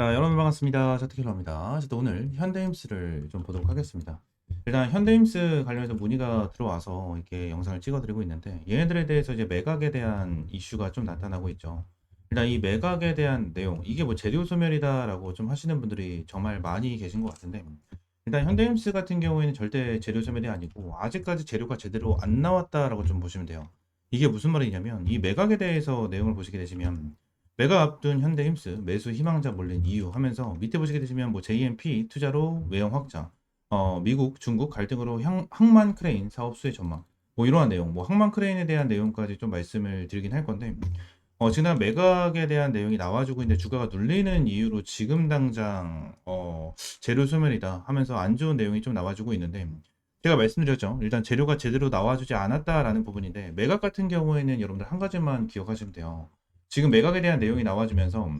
자, 여러분 반갑습니다. 저트킬러입니다. 저도 오늘 현대임스를 좀 보도록 하겠습니다. 일단 현대임스 관련해서 문의가 들어와서 이렇게 영상을 찍어드리고 있는데 얘네들에 대해서 이제 매각에 대한 이슈가 좀 나타나고 있죠. 일단 이 매각에 대한 내용 이게 뭐 재료 소멸이다라고 좀 하시는 분들이 정말 많이 계신 것 같은데 일단 현대임스 같은 경우에는 절대 재료 소멸이 아니고 아직까지 재료가 제대로 안 나왔다라고 좀 보시면 돼요. 이게 무슨 말이냐면 이 매각에 대해서 내용을 보시게 되시면 매각 앞둔 현대힘스 매수 희망자 몰린 이유 하면서 밑에 보시게 되시면 뭐 JMP 투자로 외형 확장, 어, 미국, 중국 갈등으로 향, 항만 크레인 사업 수혜 전망, 뭐 이러한 내용, 뭐 항만 크레인에 대한 내용까지 좀 말씀을 드리긴 할 건데, 어, 지난 매각에 대한 내용이 나와주고 있는데 주가가 눌리는 이유로 지금 당장 어, 재료 소멸이다 하면서 안 좋은 내용이 좀 나와주고 있는데, 제가 말씀드렸죠. 일단 재료가 제대로 나와주지 않았다라는 부분인데 매각 같은 경우에는 여러분들 한 가지만 기억하시면 돼요. 지금 매각에 대한 내용이 나와주면서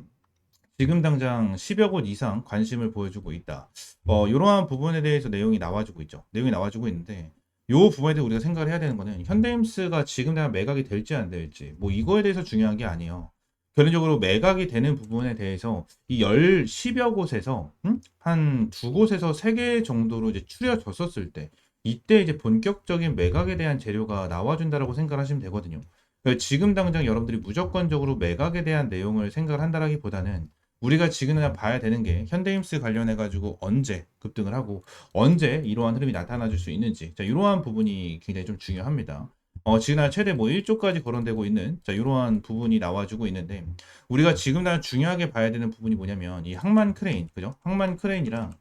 지금 당장 10여 곳 이상 관심을 보여주고 있다. 어, 이러한 부분에 대해서 내용이 나와주고 있죠. 내용이 나와주고 있는데 이 부분에 대해서 우리가 생각을 해야 되는 거는 현대임스가 지금 당장 매각이 될지 안 될지 뭐 이거에 대해서 중요한 게 아니에요. 결론적으로 매각이 되는 부분에 대해서 이 10, 10여 곳에서 음? 한두 곳에서 세 개 정도로 이제 추려졌었을 때 이때 이제 본격적인 매각에 대한 재료가 나와준다라고 생각하시면 되거든요. 그러니까 지금 당장 여러분들이 무조건적으로 매각에 대한 내용을 생각을 한다라기보다는 우리가 지금 그냥 봐야 되는 게 현대임스 관련해 가지고 언제 급등을 하고 언제 이러한 흐름이 나타나 줄 수 있는지 자 이러한 부분이 굉장히 좀 중요합니다. 어, 지금 최대 뭐 1조까지 거론되고 있는 자 이러한 부분이 나와주고 있는데 우리가 지금 다 중요하게 봐야 되는 부분이 뭐냐면 이 항만 크레인 그죠? 항만 크레인이랑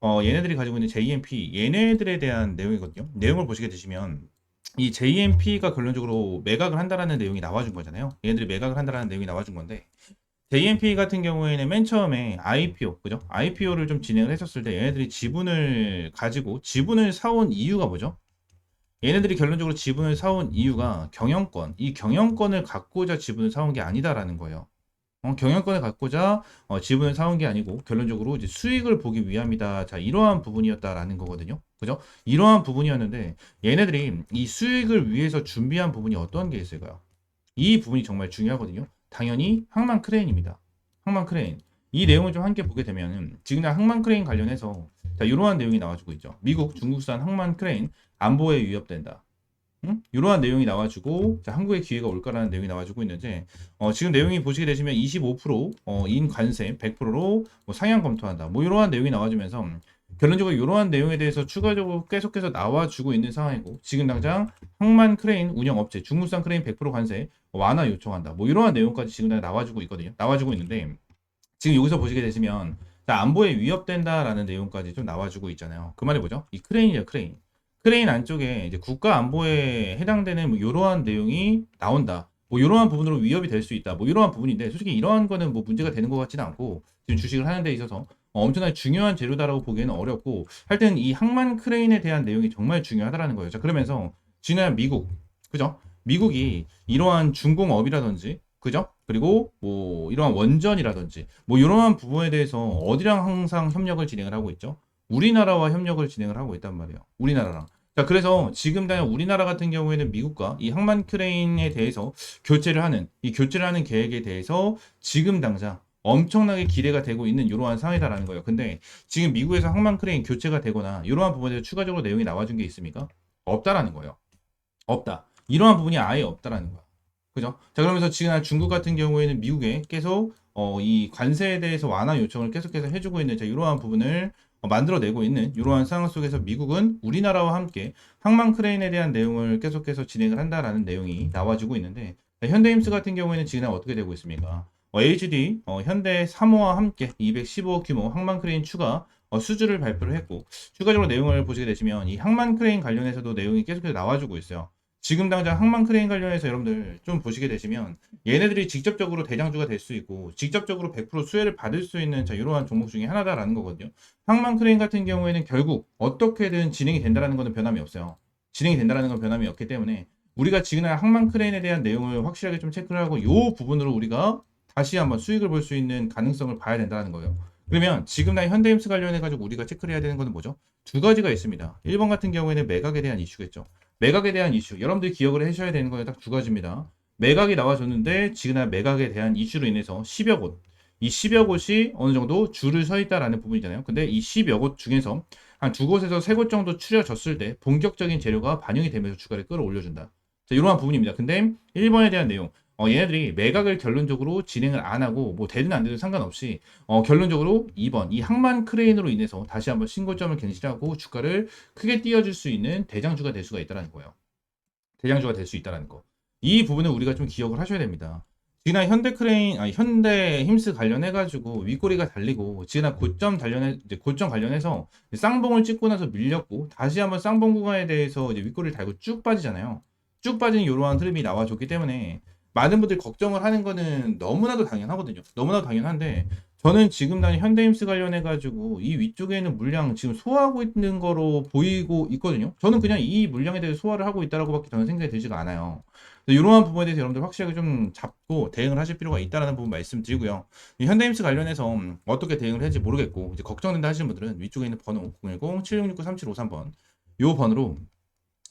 어, 얘네들이 가지고 있는 JMP 얘네들에 대한 내용이거든요. 내용을 보시게 되시면 이 JMP가 결론적으로 매각을 한다라는 내용이 나와준 거잖아요. 얘네들이 매각을 한다라는 내용이 나와준 건데 JMP 같은 경우에는 맨 처음에 IPO, 그죠? IPO를 좀 진행을 했었을 때 얘네들이 지분을 가지고 지분을 사온 이유가 뭐죠? 얘네들이 결론적으로 지분을 사온 이유가 경영권, 이 경영권을 갖고자 지분을 사온 게 아니다라는 거예요. 어, 경영권을 갖고자 어, 지분을 사온 게 아니고 결론적으로 이제 수익을 보기 위함이다. 자, 이러한 부분이었다라는 거거든요. 그죠? 이러한 부분이었는데 얘네들이 이 수익을 위해서 준비한 부분이 어떤 게 있을까요? 이 부분이 정말 중요하거든요. 당연히 항만 크레인입니다. 항만 크레인. 이 내용을 좀 함께 보게 되면 지금 항만 크레인 관련해서 자, 이러한 내용이 나와주고 있죠. 미국, 중국산 항만 크레인 안보에 위협된다. 응? 이러한 내용이 나와주고 자, 한국에 기회가 올까라는 내용이 나와주고 있는데 어, 지금 내용이 보시게 되시면 25% 어, 인 관세 100%로 뭐 상향 검토한다. 뭐 이러한 내용이 나와주면서 결론적으로 이러한 내용에 대해서 추가적으로 계속해서 나와주고 있는 상황이고 지금 당장 항만 크레인 운영업체 중국산 크레인 100% 관세 완화 요청한다. 뭐 이러한 내용까지 지금 당 나와주고 있거든요. 나와주고 있는데 지금 여기서 보시게 되시면 자, 안보에 위협된다라는 내용까지 좀 나와주고 있잖아요. 그 말이 뭐죠? 이 크레인이죠, 크레인. 크레인 안쪽에 이제 국가 안보에 해당되는 뭐 이러한 내용이 나온다. 뭐 이러한 부분으로 위협이 될 수 있다. 뭐 이러한 부분인데 솔직히 이러한 거는 뭐 문제가 되는 것 같지는 않고 지금 주식을 하는 데 있어서 어, 엄청나게 중요한 재료다라고 보기에는 어렵고 하여튼 이 항만 크레인에 대한 내용이 정말 중요하다라는 거예요. 자 그러면서 지난 미국 그죠? 미국이 이러한 중공업이라든지 그죠? 그리고 뭐 이러한 원전이라든지 뭐 이러한 부분에 대해서 어디랑 항상 협력을 진행을 하고 있죠? 우리나라와 협력을 진행을 하고 있단 말이에요. 우리나라랑. 자, 그래서 지금 당연 우리나라 같은 경우에는 미국과 이 항만 크레인에 대해서 교체를 하는 이 교체를 하는 계획에 대해서 지금 당장 엄청나게 기대가 되고 있는 이러한 상황이다라는 거예요. 근데 지금 미국에서 항만 크레인 교체가 되거나 이러한 부분에서 추가적으로 내용이 나와준 게 있습니까? 없다라는 거예요. 없다. 이러한 부분이 아예 없다라는 거야. 그죠? 자, 그러면서 지금 중국 같은 경우에는 미국에 계속 어, 이 관세에 대해서 완화 요청을 계속해서 해주고 있는 자, 이러한 부분을 어, 만들어내고 있는 이러한 상황 속에서 미국은 우리나라와 함께 항만 크레인에 대한 내용을 계속해서 진행을 한다라는 내용이 나와주고 있는데 현대임스 같은 경우에는 지금 어떻게 되고 있습니까? 어, HD 어, 현대 3호와 함께 215억 규모 항만 크레인 추가 어, 수주를 발표를 했고 추가적으로 내용을 보시게 되시면 이 항만 크레인 관련해서도 내용이 계속해서 나와주고 있어요. 지금 당장 항만 크레인 관련해서 여러분들 좀 보시게 되시면 얘네들이 직접적으로 대장주가 될 수 있고 직접적으로 100% 수혜를 받을 수 있는 자 이러한 종목 중에 하나다라는 거거든요. 항만 크레인 같은 경우에는 결국 어떻게든 진행이 된다라는 것은 변함이 없어요. 진행이 된다라는 건 변함이 없기 때문에 우리가 지금 항만 크레인에 대한 내용을 확실하게 좀 체크를 하고 이 부분으로 우리가 다시 한번 수익을 볼 수 있는 가능성을 봐야 된다는 거예요. 그러면 지금 나 현대임스 관련해 가지고 우리가 체크를 해야 되는 것은 뭐죠? 두 가지가 있습니다. 1번 같은 경우에는 매각에 대한 이슈겠죠. 매각에 대한 이슈. 여러분들이 기억을 하셔야 되는 거는 딱두 가지입니다. 매각이 나와줬는데 지금 매각에 대한 이슈로 인해서 10여 곳 이 10여 곳이 어느 정도 줄을 서 있다라는 부분이잖아요. 근데 이 10여 곳 중에서 한 두 곳에서 세 곳 정도 추려졌을 때 본격적인 재료가 반영이 되면서 주가를 끌어올려준다. 자, 이러한 부분입니다. 근데 1번에 대한 내용. 어, 얘네들이 매각을 결론적으로 진행을 안 하고 뭐 되든 안 되든 상관없이 어, 결론적으로 2번 이 항만 크레인으로 인해서 다시 한번 신고점을 갱신하고 주가를 크게 띄워줄 수 있는 대장주가 될 수가 있다는 거예요. 대장주가 될 수 있다는 거. 이 부분을 우리가 좀 기억을 하셔야 됩니다. 지난 현대 크레인, 아니 현대 힘스 관련해 가지고 윗꼬리가 달리고 지난 고점 관련해 이제 고점 관련해서 쌍봉을 찍고 나서 밀렸고 다시 한번 쌍봉 구간에 대해서 이제 윗꼬리를 달고 쭉 빠지잖아요. 쭉 빠진 이러한 흐름이 나와줬기 때문에 많은 분들이 걱정을 하는 거는 너무나도 당연하거든요. 너무나도 당연한데 저는 지금 단 현대힘스 관련해 가지고 이 위쪽에 있는 물량 지금 소화하고 있는 거로 보이고 있거든요. 저는 그냥 이 물량에 대해서 소화를 하고 있다라고밖에 저는 생각이 들지가 않아요. 이러한 부분에 대해서 여러분들 확실하게 좀 잡고 대응을 하실 필요가 있다라는 부분 말씀드리고요. 이 현대힘스 관련해서 음, 어떻게 대응을 할지 모르겠고 이제 걱정된다 하시는 분들은 위쪽에 있는 번호 010-7669-3753번 요 번호로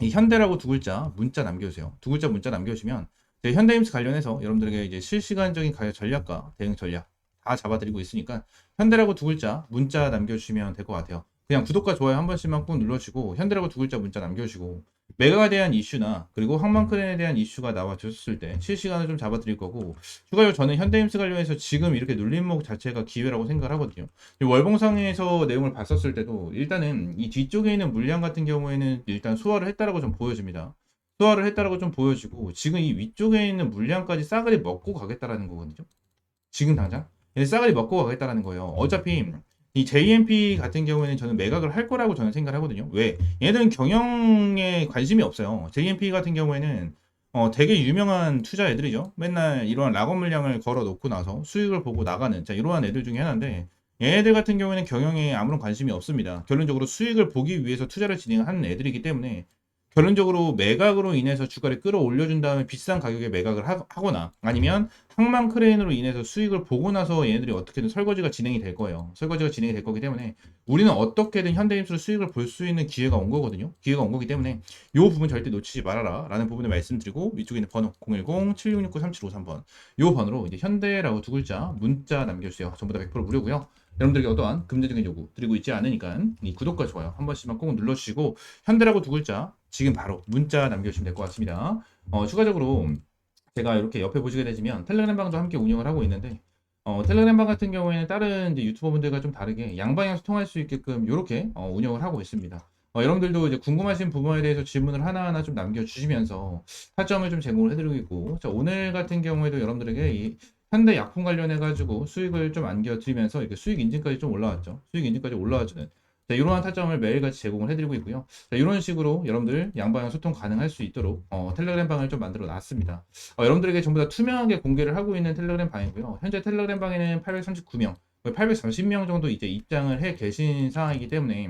이 현대라고 두 글자 문자 남겨주세요. 두 글자 문자 남겨주시면 현대힘스 관련해서 여러분들에게 이제 실시간적인 가격 전략과 대응 전략 다 잡아드리고 있으니까 현대라고 두 글자 문자 남겨주시면 될 것 같아요. 그냥 구독과 좋아요 한 번씩만 꼭 눌러주시고 현대라고 두 글자 문자 남겨주시고 메가에 대한 이슈나 그리고 항만크렌에 대한 이슈가 나와줬을 때 실시간을 좀 잡아드릴 거고 추가로 저는 현대힘스 관련해서 지금 이렇게 눌림목 자체가 기회라고 생각을 하거든요. 월봉상에서 내용을 봤었을 때도 일단은 이 뒤쪽에 있는 물량 같은 경우에는 일단 소화를 했다라고 좀 보여집니다. 소화를 했다라고 좀 보여지고 지금 이 위쪽에 있는 물량까지 싸그리 먹고 가겠다라는 거거든요. 지금 당장 싸그리 먹고 가겠다라는 거예요. 어차피 이 JMP 같은 경우에는 저는 매각을 할 거라고 저는 생각을 하거든요. 왜? 얘들은 경영에 관심이 없어요. JMP 같은 경우에는 어, 되게 유명한 투자 애들이죠. 맨날 이러한 락업 물량을 걸어 놓고 나서 수익을 보고 나가는 자, 이러한 애들 중에 하나인데 얘네들 같은 경우에는 경영에 아무런 관심이 없습니다. 결론적으로 수익을 보기 위해서 투자를 진행하는 애들이기 때문에 결론적으로 매각으로 인해서 주가를 끌어올려준 다음에 비싼 가격에 매각을 하, 거나 아니면 항만 크레인으로 인해서 수익을 보고 나서 얘네들이 어떻게든 설거지가 진행이 될 거예요. 설거지가 진행이 될 거기 때문에 우리는 어떻게든 현대임수로 수익을 볼 수 있는 기회가 온 거거든요. 기회가 온 거기 때문에 이 부분 절대 놓치지 말아라 라는 부분을 말씀드리고 위쪽에 있는 번호 010-7669-3753번 이 번호로 이제 현대라고 두 글자 문자 남겨주세요. 전부 다 100% 무료고요. 여러분들에게 어떠한 금전적인 요구 드리고 있지 않으니까 이 구독과 좋아요 한 번씩만 꼭 눌러주시고 현대라고 두 글자 지금 바로 문자 남겨주시면 될 것 같습니다. 어, 추가적으로 제가 이렇게 옆에 보시게 되시면 텔레그램 방도 함께 운영을 하고 있는데 어, 텔레그램 방 같은 경우에는 다른 이제 유튜버 분들과 좀 다르게 양방향 소통할 수 있게끔 이렇게 어, 운영을 하고 있습니다. 어, 여러분들도 이제 궁금하신 부분에 대해서 질문을 하나하나 좀 남겨주시면서 타점을 좀 제공을 해드리고 있고 자, 오늘 같은 경우에도 여러분들에게 이 현대 약품 관련해 가지고 수익을 좀 안겨드리면서 이렇게 수익 인증까지 좀 올라왔죠. 수익 인증까지 올라와주는 자, 이러한 타점을 매일같이 제공을 해드리고 있고요. 자, 이런 식으로 여러분들 양방향 소통 가능할 수 있도록 어, 텔레그램 방을 좀 만들어 놨습니다. 어, 여러분들에게 전부 다 투명하게 공개를 하고 있는 텔레그램 방이고요. 현재 텔레그램 방에는 839명, 830명 정도 이제 입장을 해 계신 상황이기 때문에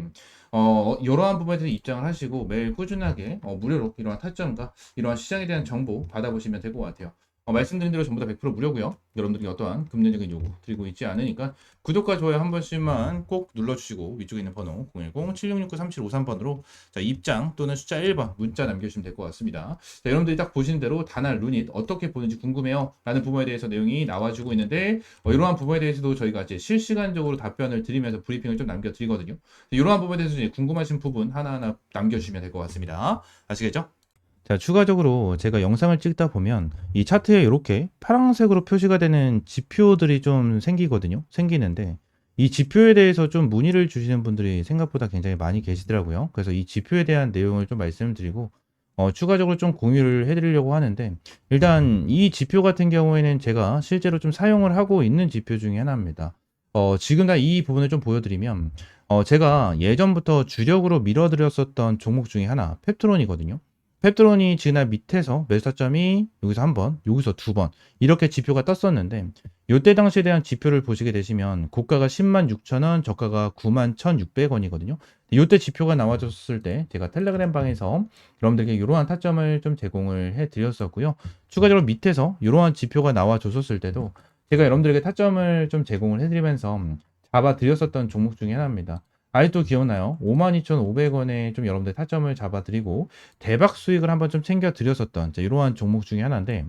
어, 이러한 부분에 대해서 입장을 하시고 매일 꾸준하게 어, 무료로 이러한 타점과 이러한 시장에 대한 정보 받아보시면 될 것 같아요. 어, 말씀드린 대로 전부 다 100% 무료고요. 여러분들이 어떠한 금전적인 요구 드리고 있지 않으니까 구독과 좋아요 한 번씩만 꼭 눌러주시고 위쪽에 있는 번호 010-7669-3753번으로 자, 입장 또는 숫자 1번 문자 남겨주시면 될 것 같습니다. 자, 여러분들이 딱 보시는 대로 다날 루닛 어떻게 보는지 궁금해요 라는 부분에 대해서 내용이 나와주고 있는데 어, 이러한 부분에 대해서도 저희가 이제 실시간적으로 답변을 드리면서 브리핑을 좀 남겨드리거든요. 이러한 부분에 대해서 궁금하신 부분 하나하나 남겨주시면 될 것 같습니다. 아시겠죠? 자, 추가적으로 제가 영상을 찍다 보면 이 차트에 이렇게 파란색으로 표시가 되는 지표들이 좀 생기거든요. 생기는데 이 지표에 대해서 좀 문의를 주시는 분들이 생각보다 굉장히 많이 계시더라고요. 그래서 이 지표에 대한 내용을 좀 말씀드리고 어, 추가적으로 좀 공유를 해드리려고 하는데 일단 이 지표 같은 경우에는 제가 실제로 좀 사용을 하고 있는 지표 중에 하나입니다. 어, 지금 다 이 부분을 좀 보여드리면 어, 제가 예전부터 주력으로 밀어드렸었던 종목 중에 하나 펩트론이거든요. 펩트론이 지난 밑에서 매수타점이 여기서 한 번, 여기서 두 번 이렇게 지표가 떴었는데 이때 당시에 대한 지표를 보시게 되시면 고가가 10만 6천 원, 저가가 9만 1,600원이거든요. 이때 지표가 나와줬을 때 제가 텔레그램 방에서 여러분들에게 이러한 타점을 좀 제공을 해드렸었고요. 추가적으로 밑에서 이러한 지표가 나와줬었을 때도 제가 여러분들에게 타점을 좀 제공을 해드리면서 잡아드렸었던 종목 중에 하나입니다. 아직도 기억나요? 52,500원에 좀 여러분들 타점을 잡아드리고 대박 수익을 한번 좀 챙겨드렸었던 이러한 종목 중에 하나인데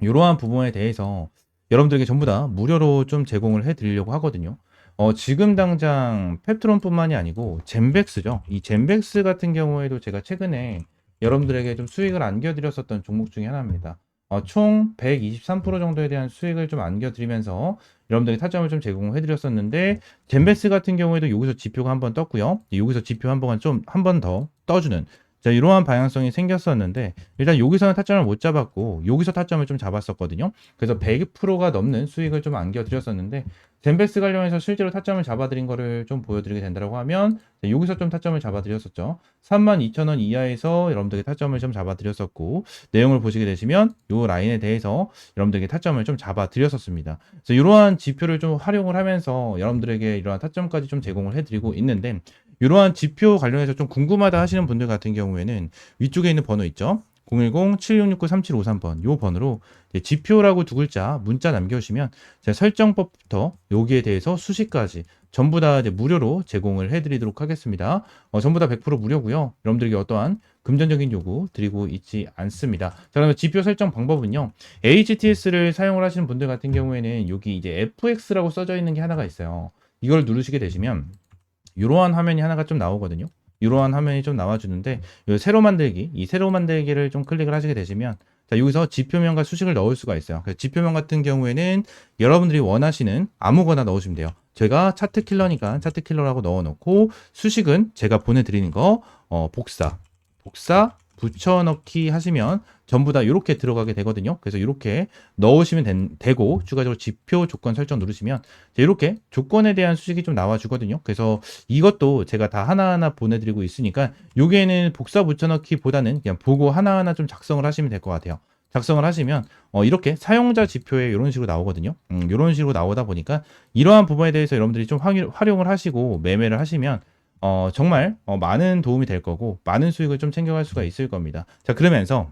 이러한 부분에 대해서 여러분들에게 전부 다 무료로 좀 제공을 해 드리려고 하거든요. 어, 지금 당장 펩트론뿐만이 아니고 젠백스죠. 이 젠백스 같은 경우에도 제가 최근에 여러분들에게 좀 수익을 안겨드렸었던 종목 중에 하나입니다. 어, 총 123% 정도에 대한 수익을 좀 안겨드리면서 여러분들에게 타점을 좀 제공해드렸었는데 젠베스 같은 경우에도 여기서 지표가 한번 떴고요. 여기서 지표 한 번 좀 한 번 더 떠주는 자, 이러한 방향성이 생겼었는데 일단 여기서는 타점을 못 잡았고 여기서 타점을 좀 잡았었거든요. 그래서 100%가 넘는 수익을 좀 안겨드렸었는데 젠베스 관련해서 실제로 타점을 잡아드린 거를 좀 보여드리게 된다고 하면 자, 여기서 좀 타점을 잡아드렸었죠. 32,000원 이하에서 여러분들에게 타점을 좀 잡아드렸었고 내용을 보시게 되시면 이 라인에 대해서 여러분들에게 타점을 좀 잡아드렸었습니다. 그래서 이러한 지표를 좀 활용을 하면서 여러분들에게 이러한 타점까지 좀 제공을 해드리고 있는데 이러한 지표 관련해서 좀 궁금하다 하시는 분들 같은 경우에는 위쪽에 있는 번호 있죠? 010-7669-3753번 요 이제 지표라고 두 글자 문자 남겨주시면 제가 설정법부터 여기에 대해서 수식까지 전부 다 이제 무료로 제공을 해드리도록 하겠습니다. 어, 전부 다 100% 무료고요. 여러분들에게 어떠한 금전적인 요구 드리고 있지 않습니다. 자, 그러면 지표 설정 방법은요. HTS를 사용을 하시는 분들 같은 경우에는 여기 이제 FX라고 써져 있는 게 하나가 있어요. 이걸 누르시게 되시면 이러한 화면이 하나가 좀 나오거든요. 이러한 화면이 좀 나와주는데 요 새로 만들기, 이 새로 만들기를 좀 클릭을 하시게 되시면 자, 여기서 지표명과 수식을 넣을 수가 있어요. 그래서 지표명 같은 경우에는 여러분들이 원하시는 아무거나 넣으시면 돼요. 제가 차트 킬러니까 차트 킬러라고 넣어놓고 수식은 제가 보내드리는 거 어, 복사, 복사, 붙여넣기 하시면 전부 다 이렇게 들어가게 되거든요. 그래서 이렇게 넣으시면 된- 되고 추가적으로 지표 조건 설정 누르시면 이렇게 조건에 대한 수식이 좀 나와주거든요. 그래서 이것도 제가 다 하나하나 보내드리고 있으니까 여기에는 복사 붙여넣기보다는 그냥 보고 하나하나 좀 작성을 하시면 될 것 같아요. 작성을 하시면 어, 이렇게 사용자 지표에 이런 식으로 나오거든요. 음, 이런 식으로 나오다 보니까 이러한 부분에 대해서 여러분들이 좀 활- 활용을 하시고 매매를 하시면 어, 정말 어, 많은 도움이 될 거고 많은 수익을 좀 챙겨갈 수가 있을 겁니다. 자 그러면서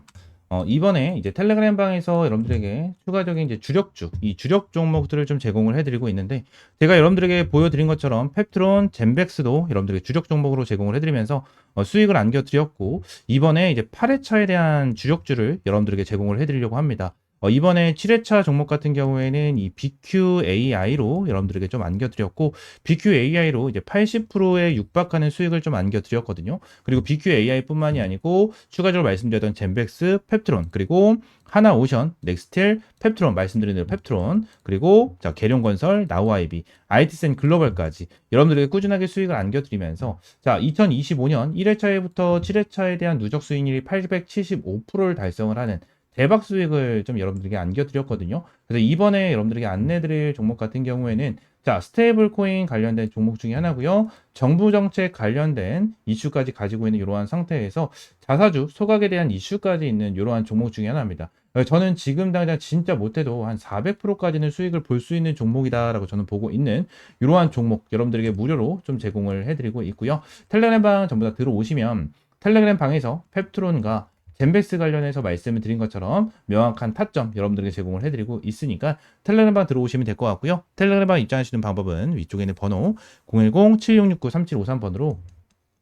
어, 이번에 이제 텔레그램 방에서 여러분들에게 추가적인 이제 주력주, 이 주력 종목들을 좀 제공을 해드리고 있는데, 제가 여러분들에게 보여드린 것처럼 펩트론, 젠백스도 여러분들에게 주력 종목으로 제공을 해드리면서 어, 수익을 안겨드렸고, 이번에 이제 8회차에 대한 주력주를 여러분들에게 제공을 해드리려고 합니다. 어, 이번에 7회차 종목 같은 경우에는 이 BQAI로 여러분들에게 좀 안겨드렸고, BQAI로 이제 80%에 육박하는 수익을 좀 안겨드렸거든요. 그리고 BQAI뿐만이 아니고 추가적으로 말씀드렸던 젠백스, 펩트론, 그리고 하나오션, 넥스텔, 펩트론 말씀드린 대로 펩트론, 그리고 자 계룡건설, 나우아이비, IT센 글로벌까지 여러분들에게 꾸준하게 수익을 안겨드리면서 자 2025년 1회차에부터 7회차에 대한 누적 수익률이 875%를 달성을 하는 대박 수익을 좀 여러분들에게 안겨드렸거든요. 그래서 이번에 여러분들에게 안내드릴 종목 같은 경우에는 자 스테이블 코인 관련된 종목 중에 하나고요. 정부 정책 관련된 이슈까지 가지고 있는 이러한 상태에서 자사주 소각에 대한 이슈까지 있는 이러한 종목 중에 하나입니다. 어, 저는 지금 당장 진짜 못해도 한 400%까지는 수익을 볼 수 있는 종목이다라고 저는 보고 있는 이러한 종목 여러분들에게 무료로 좀 제공을 해드리고 있고요. 텔레그램 방 전부 다 들어오시면 텔레그램 방에서 펩트론과 젠베스 관련해서 말씀을 드린 것처럼 명확한 타점 여러분들에게 제공을 해드리고 있으니까 텔레그램방 들어오시면 될 것 같고요. 텔레그램방 입장하시는 방법은 위쪽에 있는 번호 010-7669-3753 번으로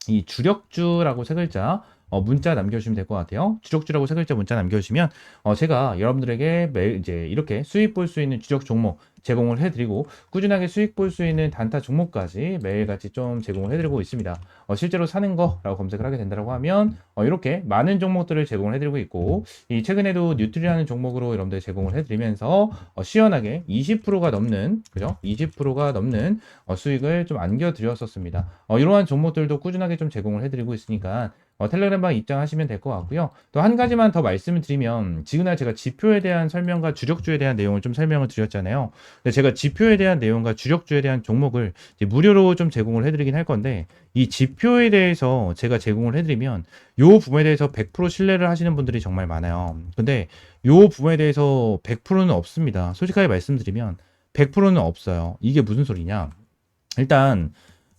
이 주력주라고 세 글자 어, 문자 남겨주시면 될 것 같아요. 주력주라고 세 글자 문자 남겨주시면 어, 제가 여러분들에게 매일 이제 이렇게 수익 볼 수 있는 주력 종목 제공을 해드리고 꾸준하게 수익 볼 수 있는 단타 종목까지 매일같이 좀 제공을 해드리고 있습니다. 어, 실제로 사는 거라고 검색을 하게 된다고 하면 어, 이렇게 많은 종목들을 제공을 해드리고 있고 이 최근에도 뉴트리라는 종목으로 여러분들 제공을 해드리면서 어, 시원하게 20%가 넘는 그죠? 20%가 넘는 어, 수익을 좀 안겨드렸었습니다. 어, 이러한 종목들도 꾸준하게 좀 제공을 해드리고 있으니까 어, 텔레그램방 입장하시면 될 것 같고요. 또 한 가지만 더 말씀을 드리면 지금날 제가 지표에 대한 설명과 주력주에 대한 내용을 좀 설명을 드렸잖아요. 근데 제가 지표에 대한 내용과 주력주에 대한 종목을 무료로 좀 제공을 해드리긴 할 건데 이 지표에 대해서 제가 제공을 해드리면 요 부분에 대해서 100% 신뢰를 하시는 분들이 정말 많아요. 근데 요 부분에 대해서 100%는 없습니다. 솔직하게 말씀드리면 100%는 없어요. 이게 무슨 소리냐? 일단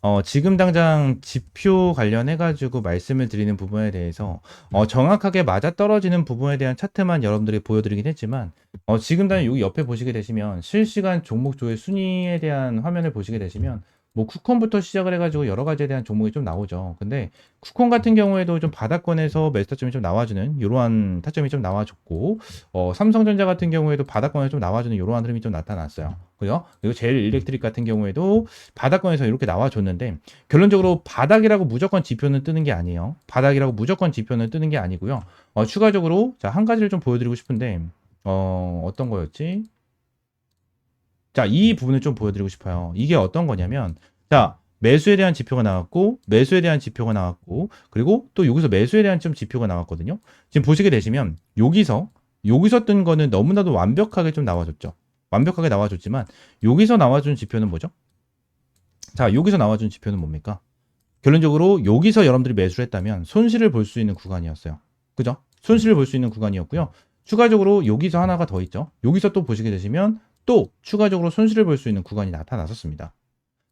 어, 지금 당장 지표 관련해가지고 말씀을 드리는 부분에 대해서 어, 정확하게 맞아떨어지는 부분에 대한 차트만 여러분들이 보여드리긴 했지만 어, 지금 당장 여기 옆에 보시게 되시면 실시간 종목조의 순위에 대한 화면을 보시게 되시면 뭐 쿠콘부터 시작을 해가지고 여러 가지에 대한 종목이 좀 나오죠. 근데 쿠콘 같은 경우에도 좀 바닥권에서 매수 타점이 좀 나와주는 이러한 타점이 좀 나와줬고 어, 삼성전자 같은 경우에도 바닥권에 좀 나와주는 이러한 흐름이 좀 나타났어요. 그죠? 그리고 제일 일렉트릭 같은 경우에도 바닥권에서 이렇게 나와줬는데 결론적으로 바닥이라고 무조건 지표는 뜨는 게 아니에요. 바닥이라고 무조건 지표는 뜨는 게 아니고요. 어, 추가적으로 자 한 가지를 좀 보여드리고 싶은데 어, 어떤 거였지? 자, 이 부분을 좀 보여드리고 싶어요. 이게 어떤 거냐면, 자, 매수에 대한 지표가 나왔고, 매수에 대한 지표가 나왔고, 그리고 또 여기서 매수에 대한 좀 지표가 나왔거든요. 지금 보시게 되시면, 여기서, 여기서 뜬 거는 너무나도 완벽하게 좀 나와줬죠. 완벽하게 나와줬지만, 여기서 나와준 지표는 뭐죠? 자, 여기서 나와준 지표는 뭡니까? 결론적으로 여기서 여러분들이 매수를 했다면 손실을 볼 수 있는 구간이었어요. 그죠? 손실을 볼 수 있는 구간이었고요. 추가적으로 여기서 하나가 더 있죠. 여기서 또 보시게 되시면 또 추가적으로 손실을 볼 수 있는 구간이 나타났었습니다.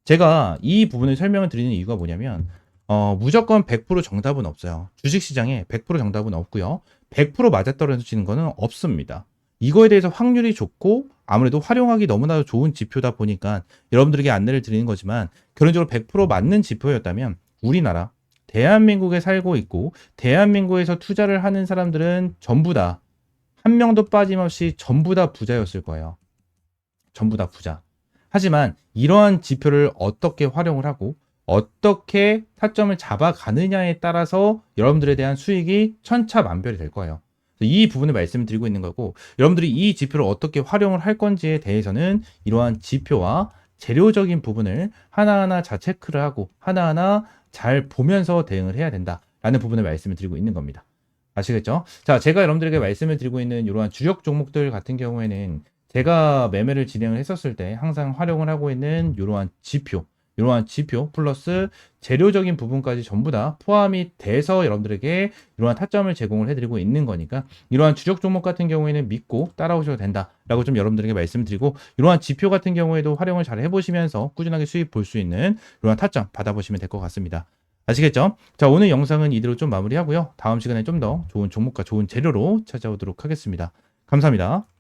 제가 이 부분을 설명을 드리는 이유가 뭐냐면 어, 무조건 100% 정답은 없어요. 주식시장에 100% 정답은 없고요. 100% 맞아떨어지는 거는 없습니다. 이거에 대해서 확률이 좋고 아무래도 활용하기 너무나도 좋은 지표다 보니까 여러분들에게 안내를 드리는 거지만 결론적으로 100% 맞는 지표였다면 우리나라 대한민국에 살고 있고 대한민국에서 투자를 하는 사람들은 전부 다 한 명도 빠짐없이 전부 다 부자였을 거예요. 전부 다 부자. 하지만 이러한 지표를 어떻게 활용을 하고 어떻게 타점을 잡아가느냐에 따라서 여러분들에 대한 수익이 천차만별이 될 거예요. 이 부분을 말씀을 드리고 있는 거고 여러분들이 이 지표를 어떻게 활용을 할 건지에 대해서는 이러한 지표와 재료적인 부분을 하나하나 자 체크를 하고 하나하나 잘 보면서 대응을 해야 된다라는 부분을 말씀을 드리고 있는 겁니다. 아시겠죠? 자, 제가 여러분들에게 말씀을 드리고 있는 이러한 주력 종목들 같은 경우에는 제가 매매를 진행을 했었을 때 항상 활용을 하고 있는 이러한 지표, 이러한 지표 플러스 재료적인 부분까지 전부 다 포함이 돼서 여러분들에게 이러한 타점을 제공을 해드리고 있는 거니까 이러한 주력 종목 같은 경우에는 믿고 따라오셔도 된다라고 좀 여러분들에게 말씀드리고 이러한 지표 같은 경우에도 활용을 잘 해보시면서 꾸준하게 수익 볼 수 있는 이러한 타점 받아보시면 될 것 같습니다. 아시겠죠? 자, 오늘 영상은 이대로 좀 마무리하고요. 다음 시간에 좀 더 좋은 종목과 좋은 재료로 찾아오도록 하겠습니다. 감사합니다.